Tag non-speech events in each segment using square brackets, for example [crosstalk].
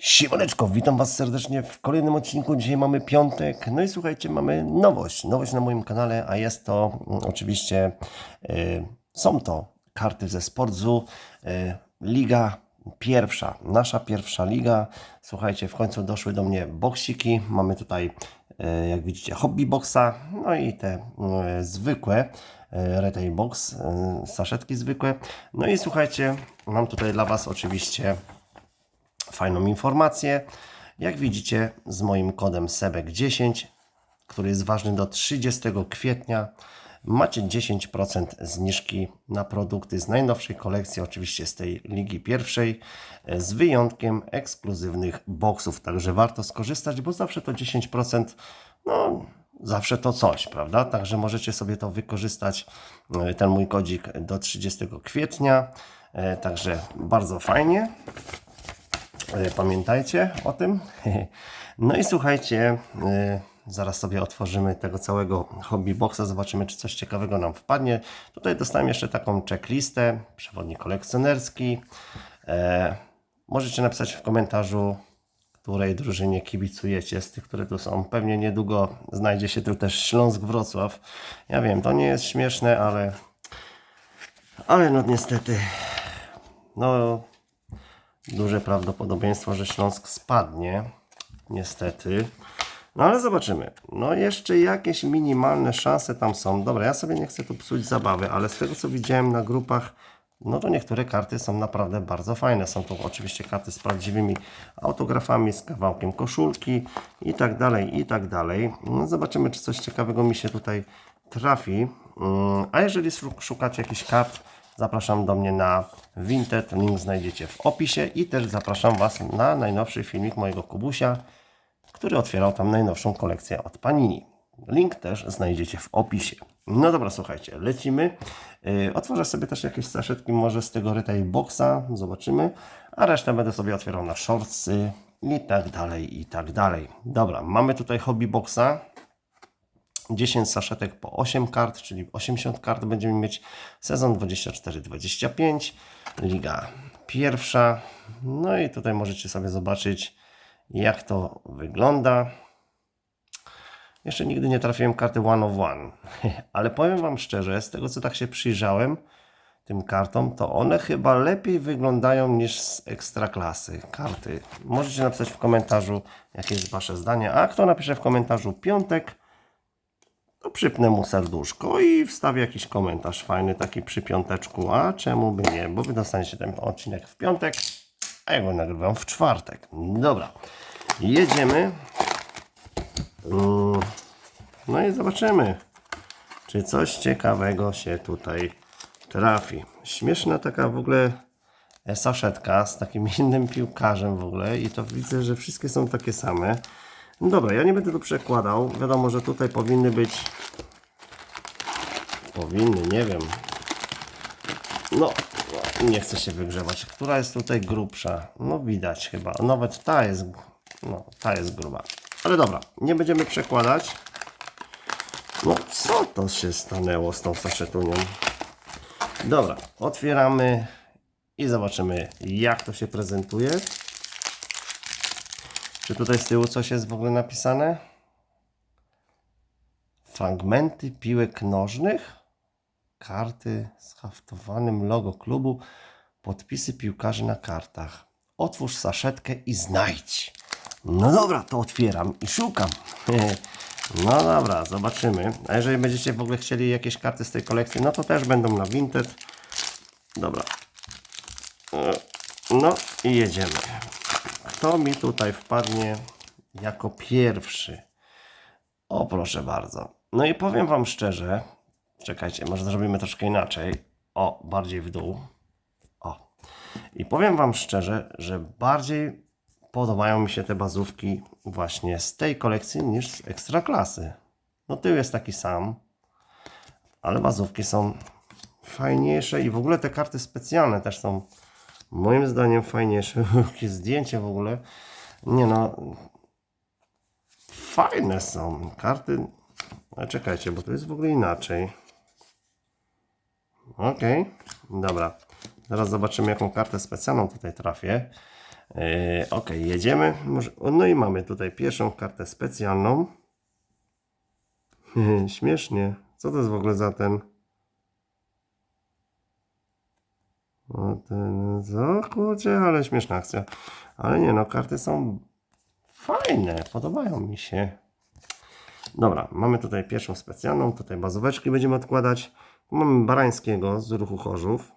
Siemaneczko, witam Was serdecznie w kolejnym odcinku. Dzisiaj mamy piątek. No i słuchajcie, mamy nowość. Nowość na moim kanale, a jest to mm, oczywiście, y, są to karty ze Sportzu. Y, liga pierwsza, nasza pierwsza liga. Słuchajcie, w końcu doszły do mnie boksiki. Mamy tutaj, y, jak widzicie, hobby boxa, no i te y, zwykłe. y, Retail box, y, saszetki zwykłe. No i słuchajcie, mam tutaj dla Was oczywiście fajną informację. Jak widzicie, z moim kodem SEBEK10, który jest ważny do 30 kwietnia, macie 10% zniżki na produkty z najnowszej kolekcji, oczywiście z tej ligi pierwszej, z wyjątkiem ekskluzywnych boksów. Także warto skorzystać, bo zawsze to 10%, no zawsze to coś, prawda? Także możecie sobie to wykorzystać, e, ten mój kodzik do 30 kwietnia. E, Także bardzo fajnie. E, Pamiętajcie o tym. [laughs] No i słuchajcie, e, zaraz sobie otworzymy tego całego hobby boxa, zobaczymy, czy coś ciekawego nam wpadnie. Tutaj dostałem jeszcze taką checklistę, przewodnik kolekcjonerski. E, Możecie napisać w komentarzu, której drużynie kibicujecie z tych, które tu są. Pewnie niedługo znajdzie się tu też Śląsk Wrocław. Ja wiem, to nie jest śmieszne, ale ale no niestety no duże prawdopodobieństwo, że Śląsk spadnie. Niestety. No ale zobaczymy. No jeszcze jakieś minimalne szanse tam są. Dobra, ja sobie nie chcę tu psuć zabawy, ale z tego co widziałem na grupach, no to niektóre karty są naprawdę bardzo fajne. Są tu oczywiście karty z prawdziwymi autografami, z kawałkiem koszulki i tak dalej, i tak dalej. No zobaczymy, czy coś ciekawego mi się tutaj trafi. Mm, A jeżeli szu- szukacie jakichś kart, zapraszam do mnie na Vinted. Link znajdziecie w opisie i też zapraszam Was na najnowszy filmik mojego Kubusia, który otwierał tam najnowszą kolekcję od Panini. Link też znajdziecie w opisie. No dobra, słuchajcie, lecimy. Yy, otworzę sobie też jakieś saszetki może z tego retail boxa, zobaczymy, a resztę będę sobie otwierał na shortsy i tak dalej, i tak dalej. Dobra, mamy tutaj hobby boxa. 10 saszetek po 8 kart, czyli 80 kart będziemy mieć. Sezon 24-25, liga pierwsza. No i tutaj możecie sobie zobaczyć, jak to wygląda. Jeszcze nigdy nie trafiłem karty one of one, [laughs] ale powiem Wam szczerze, z tego co tak się przyjrzałem tym kartom, to one chyba lepiej wyglądają niż z ekstraklasy karty. Możecie napisać w komentarzu, jakie jest Wasze zdanie, a kto napisze w komentarzu piątek, to przypnę mu serduszko i wstawię jakiś komentarz fajny, taki przy piąteczku, a czemu by nie, bo Wy dostaniecie ten odcinek w piątek, a ja go nagrywam w czwartek. Dobra, jedziemy. Mm, No i zobaczymy, czy coś ciekawego się tutaj trafi. Śmieszna taka w ogóle saszetka z takim innym piłkarzem w ogóle i to widzę, że wszystkie są takie same. No Dobra, ja nie będę tu przekładał. Wiadomo, że tutaj powinny być powinny, nie wiem. No, nie chcę się wygrzewać. Która jest tutaj grubsza? No widać chyba. Nawet ta jest, no, ta jest gruba. Ale dobra, nie będziemy przekładać. No, co to się stanęło z tą saszetunią? Dobra, otwieramy i zobaczymy, jak to się prezentuje. Czy tutaj z tyłu coś jest w ogóle napisane? Fragmenty piłek nożnych, karty z haftowanym logo klubu, podpisy piłkarzy na kartach. Otwórz saszetkę i znajdź. No dobra, to otwieram i szukam. [laughs] No dobra, zobaczymy. A jeżeli będziecie w ogóle chcieli jakieś karty z tej kolekcji, no to też będą na Vinted. Dobra. E, No i jedziemy. Kto mi tutaj wpadnie jako pierwszy? O, proszę bardzo. No i powiem Wam szczerze, czekajcie, może zrobimy troszkę inaczej. O, bardziej w dół. O. I powiem Wam szczerze, że bardziej podobają mi się te bazówki właśnie z tej kolekcji niż z ekstraklasy. No tył jest taki sam, ale bazówki są fajniejsze i w ogóle te karty specjalne też są moim zdaniem fajniejsze. [laughs] Zdjęcie w ogóle. Nie no, fajne są karty. Ale czekajcie, bo to jest w ogóle inaczej. Okej, dobra. Zaraz zobaczymy, jaką kartę specjalną tutaj trafię. Yy, ok, jedziemy. Może, no i mamy tutaj pierwszą kartę specjalną. [laughs] Śmiesznie. Co to jest w ogóle za ten? O, ten, co kurczę, ale śmieszna akcja. Ale nie no, karty są fajne, podobają mi się. Dobra, mamy tutaj pierwszą specjalną, tutaj bazóweczki będziemy odkładać. Mamy Barańskiego z ruchu Chorzów.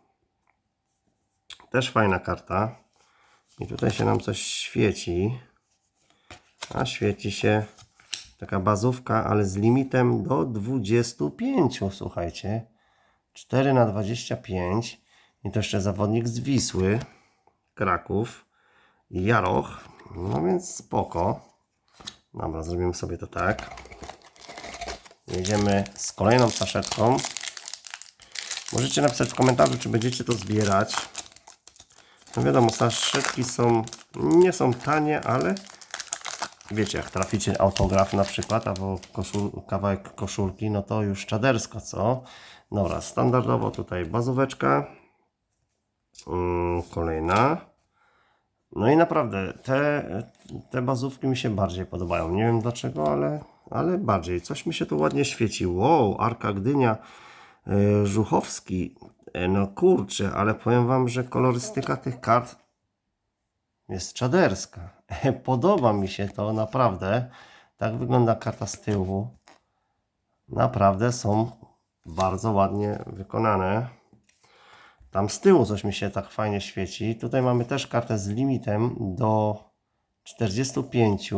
Też fajna karta. I tutaj się nam coś świeci. A świeci się taka bazówka, ale z limitem do 25, słuchajcie. 4 na 25. I to jeszcze zawodnik z Wisły, Kraków Jaroch. No więc spoko. Dobra, zrobimy sobie to tak. Jedziemy z kolejną saszetką. Możecie napisać w komentarzu, czy będziecie to zbierać. No wiadomo, saszetki są, nie są tanie, ale wiecie, jak traficie autograf na przykład, albo koszul, kawałek koszulki, no to już czadersko, co? Dobra, standardowo tutaj bazóweczka. Kolejna. No i naprawdę, te, te bazówki mi się bardziej podobają. Nie wiem dlaczego, ale, ale bardziej. Coś mi się tu ładnie świeci. Wow, Arka Gdynia, e, Żuchowski. E, no kurczę, ale powiem Wam, że kolorystyka tych kart jest czaderska. Podoba mi się to naprawdę. Tak wygląda karta z tyłu. Naprawdę są bardzo ładnie wykonane. Tam z tyłu coś mi się tak fajnie świeci. Tutaj mamy też kartę z limitem do 45.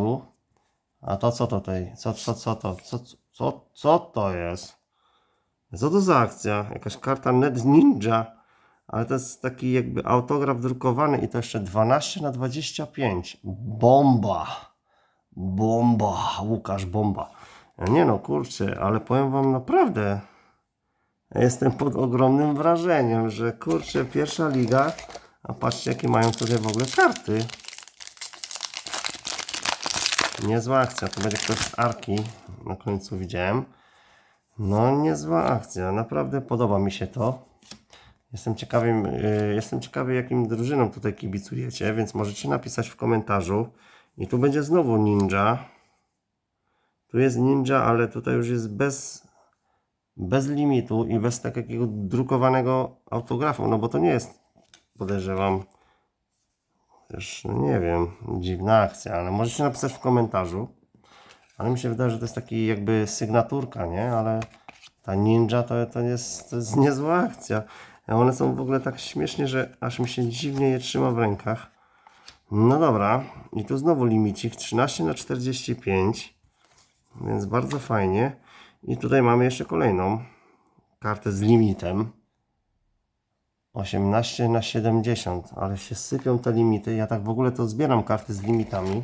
A to co to tutaj? Co, co, co to? Co, co, co to jest? Co to za akcja? Jakaś karta Net Ninja. Ale to jest taki jakby autograf drukowany i to jeszcze 12 na 25. Bomba! Bomba! Łukasz Bomba. Nie no, kurczę, ale powiem Wam naprawdę, Jestem pod ogromnym wrażeniem, że kurczę, pierwsza liga, a patrzcie jakie mają tutaj w ogóle karty. Niezła akcja, to będzie ktoś z Arki, na końcu widziałem. No niezła akcja, naprawdę podoba mi się to. Jestem ciekawy, yy, jestem ciekawy jakim drużynom tutaj kibicujecie, więc możecie napisać w komentarzu. I tu będzie znowu ninja. Tu jest ninja, ale tutaj już jest bez bez limitu i bez takiego drukowanego autografu, no bo to nie jest, podejrzewam, też, no nie wiem, dziwna akcja, ale możecie napisać w komentarzu. Ale mi się wydaje, że to jest taki jakby sygnaturka, nie? Ale ta ninja to, to, jest, to jest niezła akcja. One są w ogóle tak śmiesznie, że aż mi się dziwnie je trzyma w rękach. No dobra, i tu znowu limicik 13 na 45, więc bardzo fajnie. I tutaj mamy jeszcze kolejną kartę z limitem. 18 na 70, ale się sypią te limity. Ja tak w ogóle to zbieram karty z limitami.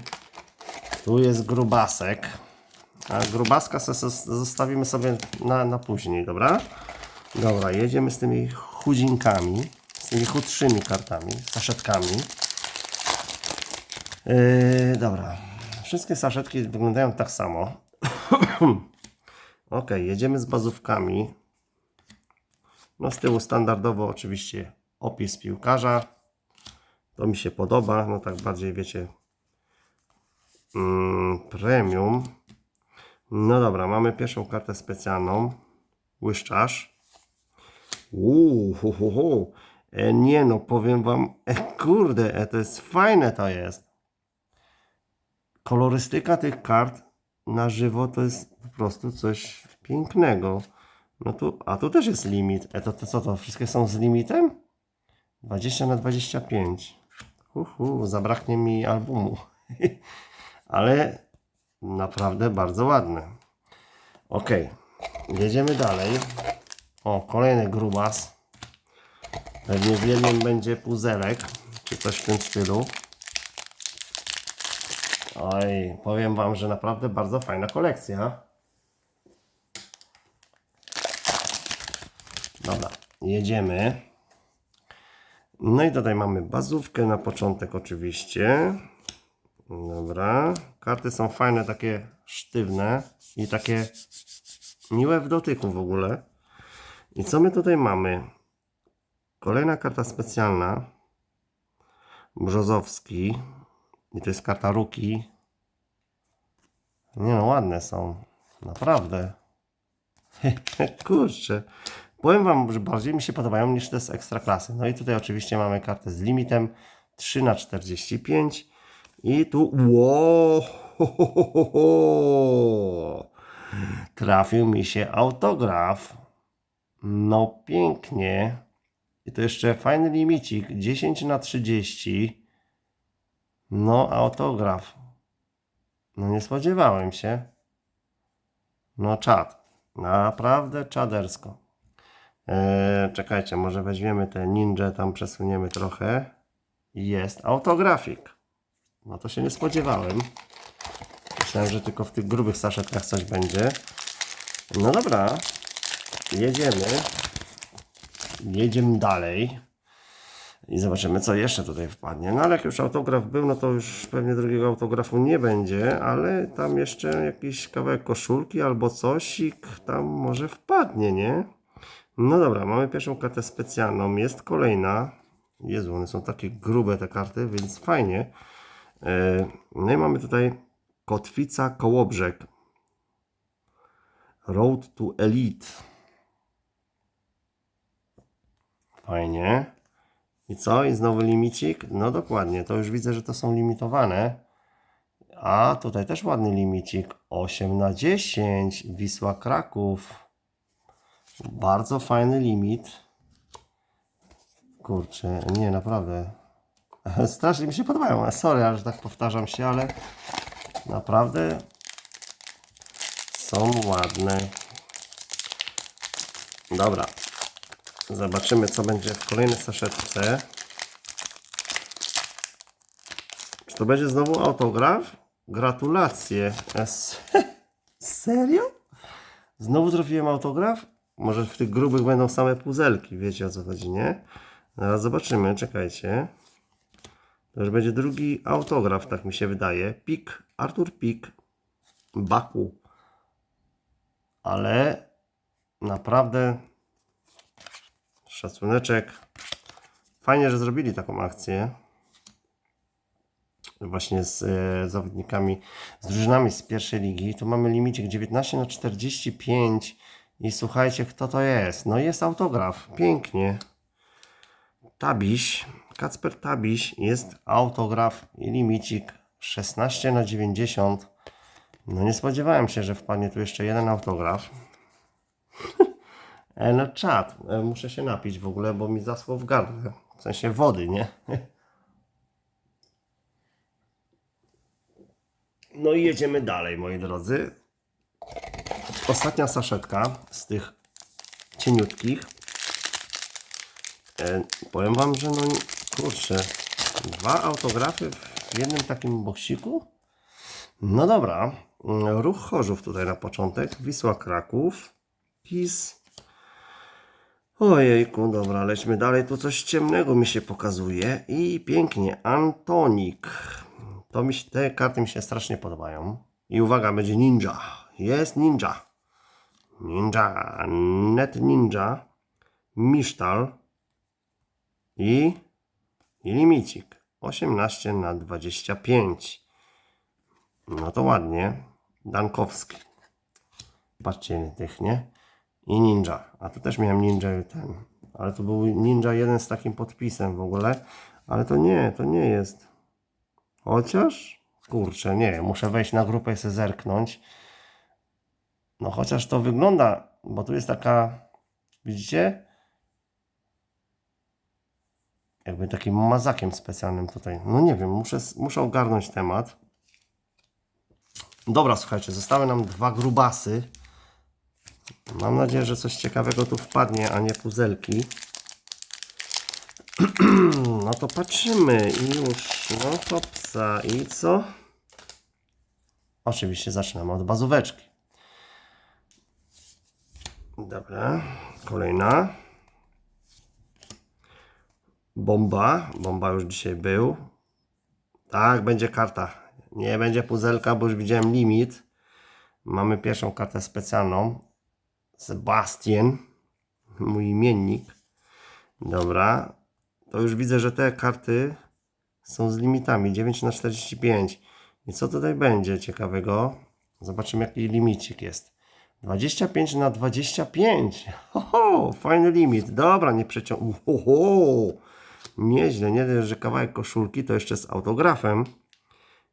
Tu jest grubasek. A grubaska zostawimy sobie na, na później, dobra? Dobra, jedziemy z tymi chudzinkami, z tymi chudszymi kartami, saszetkami. Yy, dobra, wszystkie saszetki wyglądają tak samo. [clears throat] [coughs] Ok, jedziemy z bazówkami. No z tyłu standardowo oczywiście opis piłkarza. To mi się podoba, no tak bardziej wiecie mm, premium. No dobra, mamy pierwszą kartę specjalną. Łyszczarz. Uuu. E, nie no, powiem wam, e, kurde, e, to jest fajne to jest. Kolorystyka tych kart na żywo to jest po prostu coś pięknego. No tu, a tu też jest limit. E to, to co to? Wszystkie są z limitem? 20 na 25. Uhu, zabraknie mi albumu. [laughs] Ale naprawdę bardzo ładne. Ok, jedziemy dalej. O, kolejny grubas. Pewnie w jednym będzie puzelek, czy coś w tym stylu. Oj, powiem Wam, że naprawdę bardzo fajna kolekcja. Dobra, jedziemy. No i tutaj mamy bazówkę na początek oczywiście. Dobra. Karty są fajne, takie sztywne i takie miłe w dotyku w ogóle. I co my tutaj mamy? Kolejna karta specjalna. Brzozowski. I to jest karta Ruki. Nie no, ładne są. Naprawdę. [laughs] Kurczę. Powiem Wam, że bardziej mi się podobają niż te z ekstraklasy. No i tutaj oczywiście mamy kartę z limitem 3 na 45 i tu wow, [laughs] trafił mi się autograf. No pięknie. I to jeszcze fajny limicik 10 na 30. No autograf. No nie spodziewałem się. No czad. Naprawdę czadersko. Eee, czekajcie, może weźmiemy te ninja, tam przesuniemy trochę. Jest autografik. No to się nie spodziewałem. Myślałem, że tylko w tych grubych saszetkach coś będzie. No dobra. Jedziemy. Jedziemy dalej. I zobaczymy, co jeszcze tutaj wpadnie. No ale jak już autograf był, no to już pewnie drugiego autografu nie będzie, ale tam jeszcze jakiś kawałek koszulki albo cosik tam może wpadnie, nie? No dobra, mamy pierwszą kartę specjalną, jest kolejna. Jezu, one są takie grube te karty, więc fajnie. E, No i mamy tutaj Kotwica Kołobrzeg. Road to Elite. Fajnie. I co? I znowu limicik? No dokładnie, to już widzę, że to są limitowane. A tutaj też ładny limicik. 8 na 10. Wisła Kraków. Bardzo fajny limit. Kurczę, nie, naprawdę. [laughs] Strasznie mi się podobają. Sorry, że tak powtarzam się, ale naprawdę są ładne. Dobra. Zobaczymy, co będzie w kolejnej saszetce. Czy to będzie znowu autograf? Gratulacje. [laughs] Serio? Znowu trafiłem autograf? Może w tych grubych będą same puzelki, wiecie o co chodzi, nie? Zaraz zobaczymy, czekajcie. To już będzie drugi autograf, tak mi się wydaje. Pik, Artur Pik, Baku. Ale naprawdę szacuneczek. Fajnie, że zrobili taką akcję. Właśnie z e, zawodnikami, z drużynami z pierwszej ligi. Tu mamy limicik 19 na 45. I słuchajcie, kto to jest? No jest autograf. Pięknie. Tabiś, Kacper Tabiś jest autograf i limicik 16 na 90. No nie spodziewałem się, że wpadnie tu jeszcze jeden autograf. [laughs] E, no czad, e, muszę się napić w ogóle, bo mi zaschło w gardle. W sensie wody, nie? [laughs] No i jedziemy dalej, moi drodzy. Ostatnia saszetka z tych cieniutkich. E, powiem Wam, że no kurczę, dwa autografy w jednym takim boksiku? No dobra, Mm, ruch Chorzów tutaj na początek, Wisła Kraków, PiS. Ojejku, dobra, lećmy dalej, tu coś ciemnego mi się pokazuje i pięknie, Antonik. To mi się, te karty mi się strasznie podobają. I uwaga, będzie ninja. Jest ninja. Ninja, net ninja, Misztal i, i limicik 18 na 25. No to ładnie. Dankowski. Patrzcie tych, nie? I ninja. A tu też miałem ninja ten. Ale to był ninja jeden z takim podpisem w ogóle. Ale to nie, to nie jest. Chociaż, kurczę, nie, muszę wejść na grupę i sobie zerknąć. No chociaż to wygląda, bo tu jest taka, widzicie? Jakby takim mazakiem specjalnym tutaj. No nie wiem, muszę, muszę ogarnąć temat. Dobra, słuchajcie, zostały nam dwa grubasy. Mam nadzieję, że coś ciekawego tu wpadnie, a nie puzelki. [clears throat] No to patrzymy i już, no hopsa i co? Oczywiście zaczynamy od bazóweczki. Dobra, kolejna. Bomba, bomba już dzisiaj był. Tak, będzie karta. Nie będzie puzelka, bo już widziałem limit. Mamy pierwszą kartę specjalną. Sebastian, mój imiennik. Dobra, to już widzę, że te karty są z limitami 9 na 45 I co tutaj będzie ciekawego? Zobaczymy jaki limicik jest. 25 na 25. Ho, ho, fajny limit. Dobra, nie przeciąg... Oho, nieźle. Nie dość, że kawałek koszulki, to jeszcze z autografem.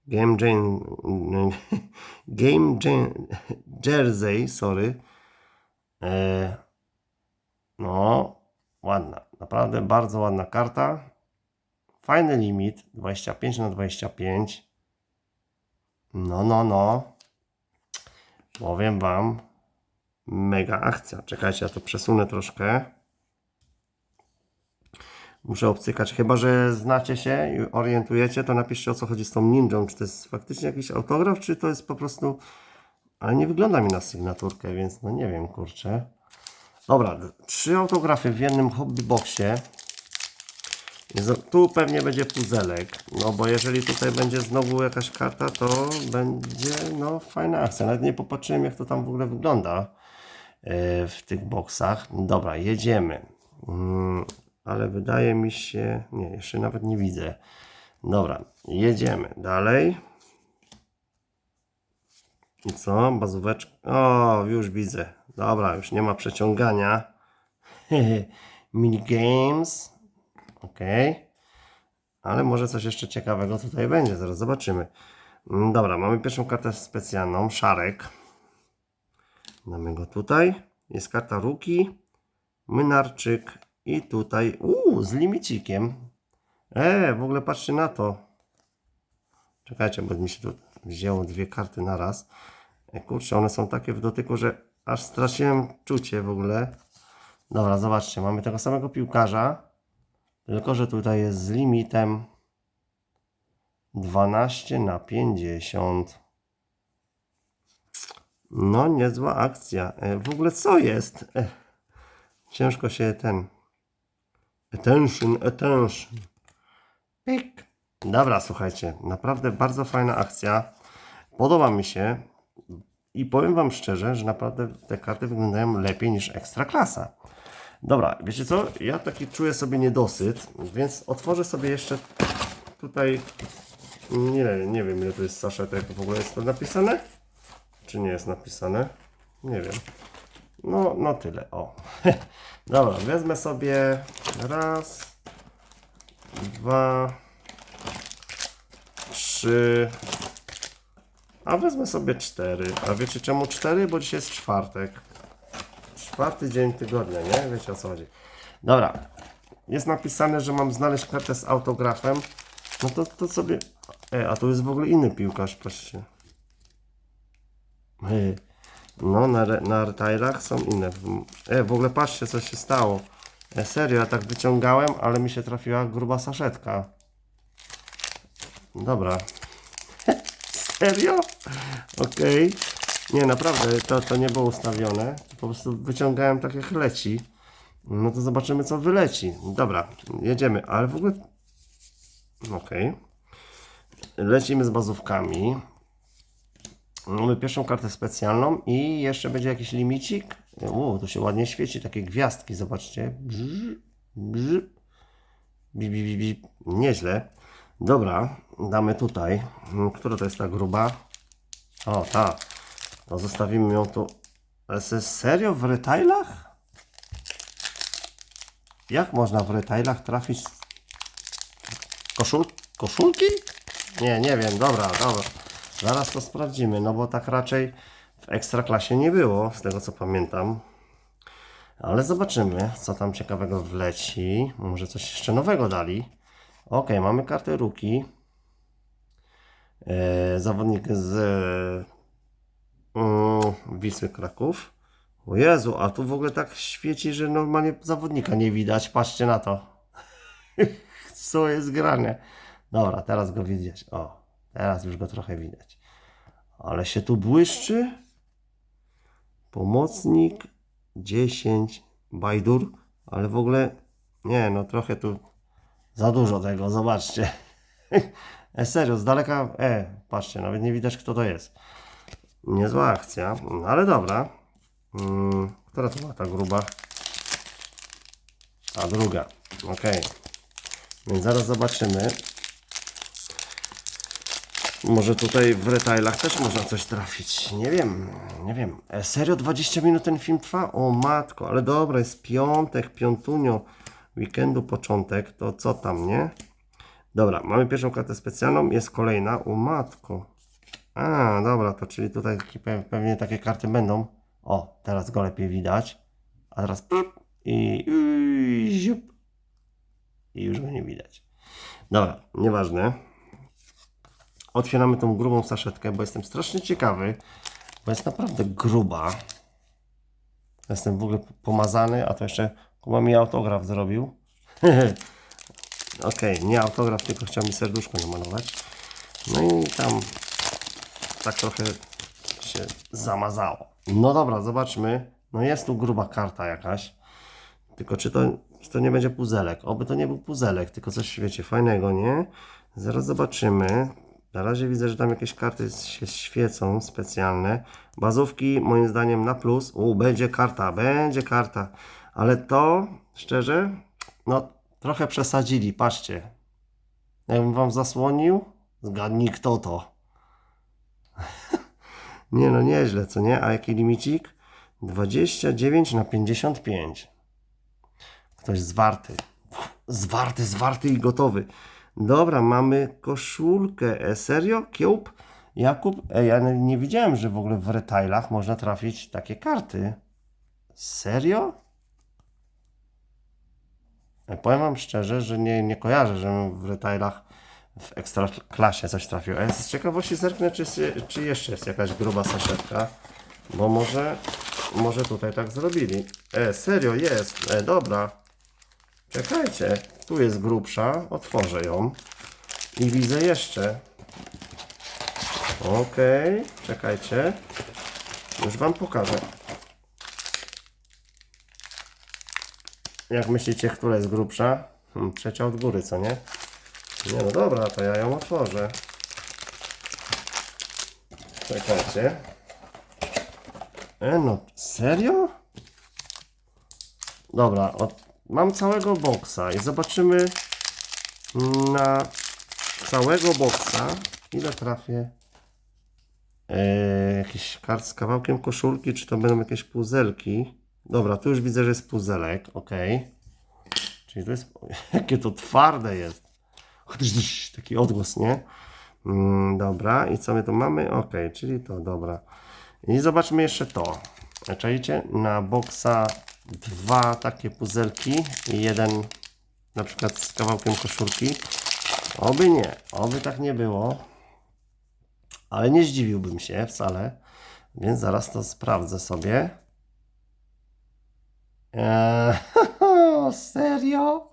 Game Jane... [laughs] Game Jane... Jersey, sorry. E, no, ładna. Naprawdę bardzo ładna karta. Fajny limit. 25 na 25. No, no, no. Powiem Wam, mega akcja. Czekajcie, ja to przesunę troszkę. Muszę obcykać. Chyba, że znacie się i orientujecie, to napiszcie o co chodzi z tą ninją. Czy to jest faktycznie jakiś autograf, czy to jest po prostu... Ale nie wygląda mi na sygnaturkę, więc no nie wiem, kurczę. Dobra, trzy autografy w jednym hobby boxie. Jest- Tu pewnie będzie puzelek, no bo jeżeli tutaj będzie znowu jakaś karta, to będzie no fajna akcja. Nawet nie popatrzyłem jak to tam w ogóle wygląda e, w tych boksach. Dobra, jedziemy. Mm, ale wydaje mi się, nie, jeszcze nawet nie widzę. Dobra, jedziemy dalej. I co? Bazóweczka. O, już widzę. Dobra, już nie ma przeciągania. [laughs] Minigames. Ok. Ale może coś jeszcze ciekawego tutaj będzie. Zaraz zobaczymy. Mm, Dobra, mamy pierwszą kartę specjalną. Szarek. Damy go tutaj. Jest karta Ruki. Mynarczyk. I tutaj. Uuu, z limicikiem. E, w ogóle patrzcie na to. Czekajcie, bo mi się tu wzięło dwie karty na raz. Kurczę, one są takie w dotyku, że aż straciłem czucie w ogóle. Dobra, zobaczcie, mamy tego samego piłkarza, tylko że tutaj jest z limitem 12 na 50. No, niezła akcja. E, w ogóle co jest? E, ciężko się ten... Attention, attention. Pyk. Dobra, słuchajcie, naprawdę bardzo fajna akcja. Podoba mi się i powiem Wam szczerze, że naprawdę te karty wyglądają lepiej niż Ekstraklasa. Dobra, wiecie co? Ja taki czuję sobie niedosyt, więc otworzę sobie jeszcze tutaj. Nie, nie wiem ile to jest saszetek. W ogóle jest to napisane? Czy nie jest napisane? Nie wiem. No, no tyle. O. [laughs] Dobra, wezmę sobie raz, dwa, trzy, a wezmę sobie cztery. A wiecie czemu cztery? Bo dzisiaj jest czwartek. Czwarty dzień tygodnia, nie? Wiecie o co chodzi. Dobra. Jest napisane, że mam znaleźć kartę z autografem. No to, to sobie... E, a tu jest w ogóle inny piłkarz, patrzcie. E, No, na, na retailach są inne. E, w ogóle patrzcie, co się stało. E, serio, ja tak wyciągałem, ale mi się trafiła gruba saszetka. Dobra. Serio? Okej. Nie, naprawdę, to, to nie było ustawione. Po prostu wyciągałem tak jak leci. No to zobaczymy co wyleci. Dobra, jedziemy, ale w ogóle... Okej. Lecimy z bazówkami. Mamy pierwszą kartę specjalną i jeszcze będzie jakiś limicik. U, to się ładnie świeci, takie gwiazdki, zobaczcie. Brz, brz. Bi, bi, bi, bi. Nieźle. Dobra, damy tutaj. Mm, Która to jest ta gruba? O, ta. To zostawimy ją tu. Ale se- serio w retailach? Jak można w retailach trafić koszul koszulki? Nie, nie wiem. Dobra, dobra. Zaraz to sprawdzimy, no bo tak raczej w ekstraklasie nie było, z tego co pamiętam. Ale zobaczymy, co tam ciekawego wleci. Może coś jeszcze nowego dali. Ok, mamy kartę Ruki. E, zawodnik z mm, Wisły Kraków. O Jezu, a tu w ogóle tak świeci, że normalnie zawodnika nie widać. Patrzcie na to. [laughs] Co jest grane? Dobra, teraz go widać. O, teraz już go trochę widać. Ale się tu błyszczy. Pomocnik 10 Bajdur, ale w ogóle nie, no trochę tu za dużo tego, zobaczcie. E, serio, z daleka, e, patrzcie, nawet nie widać kto to jest. Niezła akcja, ale dobra. Mm, która to była ta gruba? A druga, ok. Więc zaraz zobaczymy. Może tutaj w retailach też można coś trafić. Nie wiem, nie wiem. E, serio 20 minut ten film trwa? O matko, ale dobra, jest piątek, piątunio, weekendu początek, to co tam, nie? Dobra, mamy pierwszą kartę specjalną, jest kolejna. O matko. A, dobra, to czyli tutaj pewnie takie karty będą. O, teraz go lepiej widać. A teraz pip, i, i ziup. I już go nie widać. Dobra, nieważne. Otwieramy tą grubą saszetkę, bo jestem strasznie ciekawy, bo jest naprawdę gruba. Jestem w ogóle pomazany, a to jeszcze Kuba mi autograf zrobił. [laughs] Okej, nie autograf, tylko chciał mi serduszko namalować. No i tam tak trochę się zamazało. No dobra, zobaczmy. No jest tu gruba karta jakaś. Tylko czy to, czy to nie będzie puzelek? Oby to nie był puzelek, tylko coś, wiecie, fajnego, nie? Zaraz zobaczymy. Na razie widzę, że tam jakieś karty się świecą specjalne. Bazówki moim zdaniem na plus. U, będzie karta, będzie karta. Ale to, szczerze, no trochę przesadzili, patrzcie. Jakbym wam zasłonił, zgadnij kto to. [laughs] nie no, nieźle, co nie? A jaki limicik? 29 na 55. Ktoś zwarty. Zwarty, zwarty i gotowy. Dobra, mamy koszulkę. E, serio? Kiełb? Jakub? Ej, ja nie- nie widziałem, że w ogóle w retailach można trafić takie karty. Serio? E, Powiem wam szczerze, że nie, nie kojarzę, żebym w retailach w ekstra klasie coś trafił. A z ciekawości zerknę, czy, czy jeszcze jest jakaś gruba saszetka. Bo może, może tutaj tak zrobili. E, serio, jest. E, dobra. Czekajcie, tu jest grubsza, otworzę ją i widzę jeszcze. Okej, czekajcie. Już Wam pokażę. Jak myślicie, która jest grubsza? Hmm, trzecia od góry, co nie? Nie, no dobra, to ja ją otworzę. Czekajcie. E, no, serio? Dobra, od, mam całego boksa i zobaczymy na całego boksa ile trafię e, jakiś kart z kawałkiem koszulki, czy to będą jakieś puzelki. Dobra, tu już widzę, że jest puzelek, ok. Czyli to jest, [laughs] jakie to twarde jest. [laughs] Taki odgłos, nie? Mm, dobra, i co my tu mamy? Ok, czyli to, dobra. I zobaczmy jeszcze to. Czajcie, na boksa dwa takie puzelki i jeden na przykład z kawałkiem koszulki. Oby nie, oby tak nie było. Ale nie zdziwiłbym się wcale, więc zaraz to sprawdzę sobie. Eee, [laughs] serio?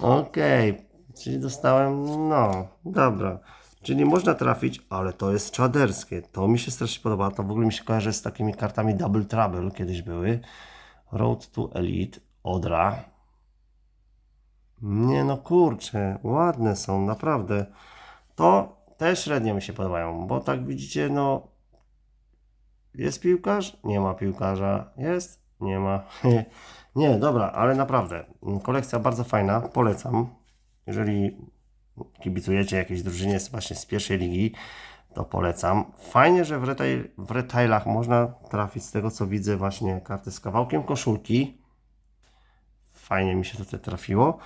Okej, czyli dostałem, no, dobra. Czyli można trafić, ale to jest czaderskie. To mi się strasznie podoba. To w ogóle mi się kojarzy z takimi kartami Double Trouble kiedyś były. Road to Elite, Odra. Nie no kurczę, ładne są, naprawdę. To też średnio mi się podobają, bo tak widzicie, no jest piłkarz? Nie ma piłkarza. Jest? Nie ma. [laughs] Nie, dobra, ale naprawdę. Kolekcja bardzo fajna, polecam. Jeżeli kibicujecie jakiejś drużynie właśnie z pierwszej ligi, to polecam. Fajnie, że w, retail, w retailach można trafić z tego co widzę właśnie karty z kawałkiem koszulki. Fajnie mi się tutaj trafiło.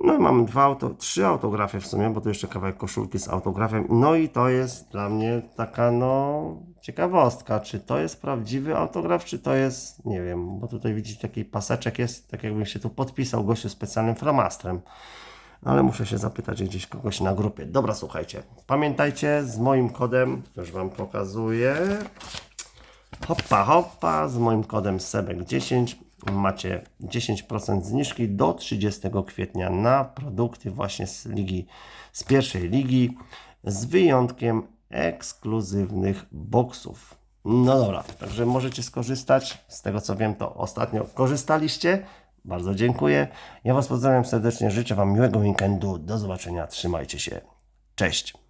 No i mam dwa auto, trzy autografy w sumie, bo tu jeszcze kawałek koszulki z autografem. No i to jest dla mnie taka no ciekawostka, czy to jest prawdziwy autograf, czy to jest, nie wiem, bo tutaj widzicie taki paseczek jest, tak jakbym się tu podpisał gościu specjalnym flamastrem. Ale muszę się zapytać gdzieś kogoś na grupie. Dobra, słuchajcie. Pamiętajcie, z moim kodem, już Wam pokazuję. Hoppa, hoppa, z moim kodem SEBEK10 macie 10% zniżki do 30 kwietnia na produkty właśnie z ligi, z pierwszej ligi, z wyjątkiem ekskluzywnych boksów. No dobra, także możecie skorzystać. Z tego co wiem, to ostatnio korzystaliście. Bardzo dziękuję. Ja Was pozdrawiam serdecznie, życzę Wam miłego weekendu. Do zobaczenia, trzymajcie się. Cześć.